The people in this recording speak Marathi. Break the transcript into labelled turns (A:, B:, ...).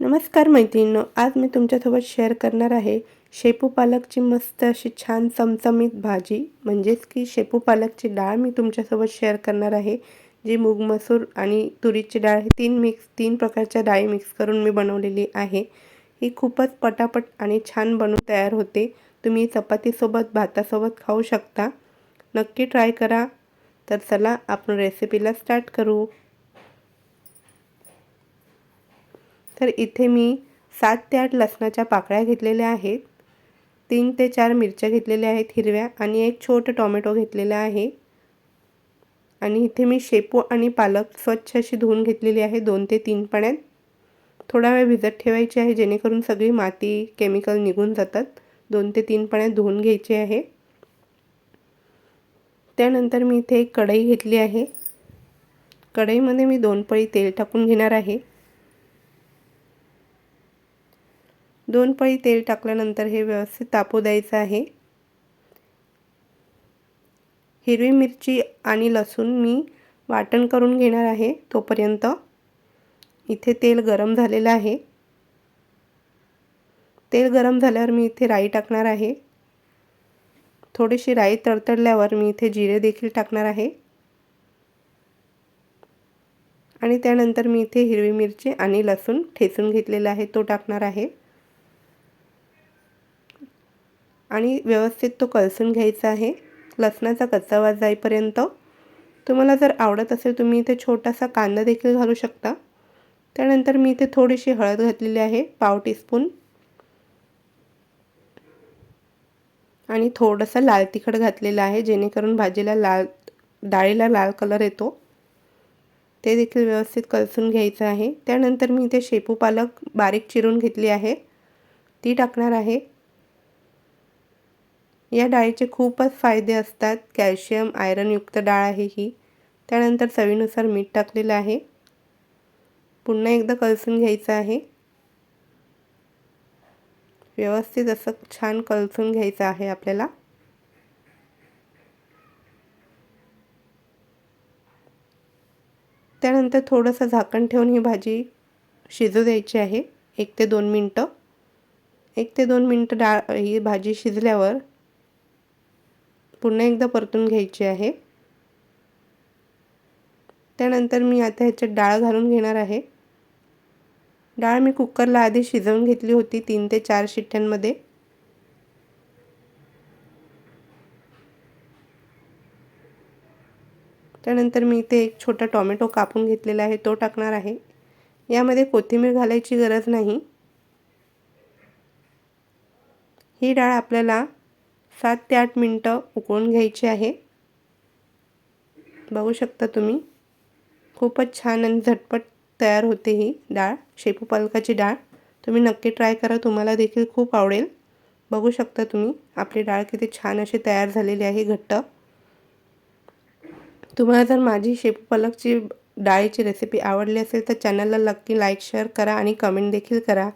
A: नमस्कार मैत्रिणींनो आज मी तुमच्यासोबत शेअर करणार आहे शेपू पालकची मस्त अशी छान चमचमीत भाजी. म्हणजेच की शेपू पालकची डाळ मी तुमच्यासोबत शेअर करणार आहे जी मूग मसूर आणि तुरीची डाळ हे तीन मिक्स तीन प्रकारच्या डाळी मिक्स करून मी बनवलेली आहे. ही खूपच पटापट आणि छान बनवून तयार होते. तुम्ही चपातीसोबत भातासोबत खाऊ शकता. नक्की ट्राय करा. तर चला आपण रेसिपीला स्टार्ट करू. तर इथे मी सात ते आठ लसणाच्या पाकळ्या घेतलेल्या आहेत. तीन ते चार मिरच्या घेतलेल्या आहेत हिरव्या आणि एक छोटं टोमॅटो घेतलेला आहे. आणि इथे मी शेपू आणि पालक स्वच्छ अशी धुवून घेतलेली आहे दोन ते तीन पाण्यात. थोडा वेळ भिजत ठेवायची आहे जेणेकरून सगळी माती केमिकल निघून जातात. दोन ते तीन पाण्यात धुवून घ्यायची आहे. त्यानंतर मी इथे एक कढई घेतली आहे. कढईमध्ये मी दोन पळी तेल टाकून घेणार आहे. दोन पळी तेल टाकल्यानंतर हे व्यवस्थित तापू द्यायचं आहे. हिरवी मिरची आणि लसूण मी वाटण करून घेणार आहे तोपर्यंत. इथे तेल गरम झालेलं आहे. तेल गरम झाल्यावर मी इथे राई टाकणार आहे. थोडीशी राई तडतडल्यावर मी इथे जिरे देखील टाकणार आहे. आणि त्यानंतर मी इथे हिरवी मिरची आणि लसूण ठेचून घेतलेला आहे तो टाकणार आहे. आणि व्यवस्थित तो कलसून घ्यायचा आहे. लसणाचा कच्चा वास जाईपर्यंत. तुम्हाला जर आवडत असेल तुम्ही इथे छोटासा कांदा देखील घालू शकता. त्यानंतर मी इथे थोडीशी हळद घातलेली आहे पाव टीस्पून. आणि थोडंसं लाल तिखट घातलेलं आहे जेणेकरून भाजीला लाल डाळीला लाल कलर येतो. ते देखील व्यवस्थित कलसून घ्यायचं आहे. त्यानंतर मी इथे शेपू पालक बारीक चिरून घेतली आहे. ती टाकणार आहे. या डाळीचे खूपच फायदे असतात. कॅल्शियम आयरनयुक्त डाळ आहे ही. त्यानंतर चवीनुसार मीठ टाकलेलं आहे. पुन्हा एकदा कलसून घ्यायचं आहे. व्यवस्थित असं छान कलसून घ्यायचं आहे आपल्याला. त्यानंतर थोडंसं झाकण ठेवून ही भाजी शिजू द्यायची आहे. एक ते दोन मिनटं. एक ते दोन मिनटं डाळ ही भाजी शिजल्यावर पुन्हा एकदा परतून घ्यायची आहे. त्यानंतर मी आता ह्याच्यात डाळ घालून घेणार आहे. डाळ मी कुकरला आधी शिजवून घेतली होती तीन ते चार शिट्ट्यांमध्ये. त्यानंतर मी इथे एक छोटा टोमॅटो कापून घेतलेला आहे तो टाकणार आहे. यामध्ये कोथिंबीर घालायची गरज नाही. ही डाळ आपल्याला सात ते आठ मिनटं उकळून घ्यायची आहे. बघू शकता तुम्ही. खूपच छान आणि झटपट तयार होते ही डाळ शेपू पालकाची डाळ. तुम्ही नक्की ट्राय करा तुम्हाला देखील खूप आवडेल. बघू शकता तुम्ही आपली डाळ किती छान अशी तयार झालेली आहे घट्ट. तुम्हाला जर माझी शेपू पालकची डाळीची रेसिपी आवडली असेल तर चॅनलला नक्की लाईक शेअर करा आणि कमेंट देखील करा.